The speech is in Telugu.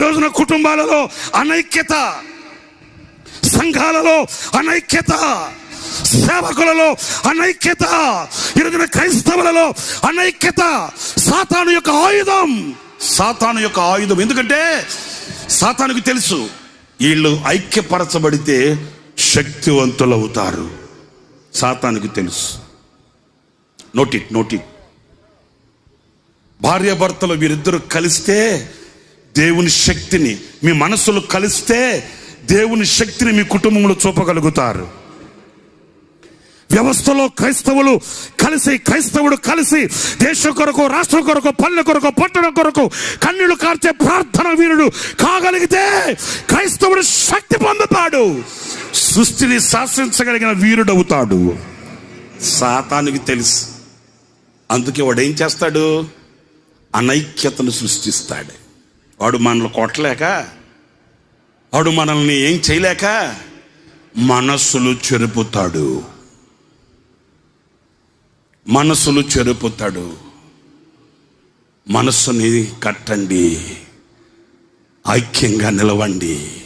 రోజున కుటుంబాలలో అనైక్యత సంఘాలలో అనైక్యత సేవకులలో అనైక్యత ఈరోజున క్రైస్తవులలో అనైక్యత. సాతాను యొక్క ఆయుధం సాతాను యొక్క ఆయుధం. ఎందుకంటే సాతానుకు తెలుసు వీళ్ళు ఐక్యపరచబడితే శక్తివంతులు అవుతారు తెలుసు. నోటిట్ నోటిట్ భార్యాభర్తలు వీరిద్దరూ కలిస్తే దేవుని శక్తిని మీ మనసులు కలిస్తే దేవుని శక్తిని మీ కుటుంబంలో చూపగలుగుతారు. వ్యవస్థలో క్రైస్తవులు కలిసి క్రైస్తవుడు కలిసి దేశం కొరకు రాష్ట్రం కొరకు పల్లె కొరకు పట్టణం కొరకు కన్నీళ్ళు కార్చే ప్రార్థన వీరుడు కాగలిగితే క్రైస్తవుడు శక్తి పొందుతాడు. సృష్టిని శాసించగలిగిన వీరుడు అవుతాడు సాతానికి తెలుసు. అందుకే వాడు ఏం చేస్తాడు? అనైక్యతను సృష్టిస్తాడు. వాడు మనల్ని కొట్టలేక వాడు మనల్ని ఏం చేయలేక మనస్సులు చెరుపుతాడు. మనస్సులు చెరుపుతాడు. మనస్సుని కట్టండి. ఐక్యంగా నిలవండి.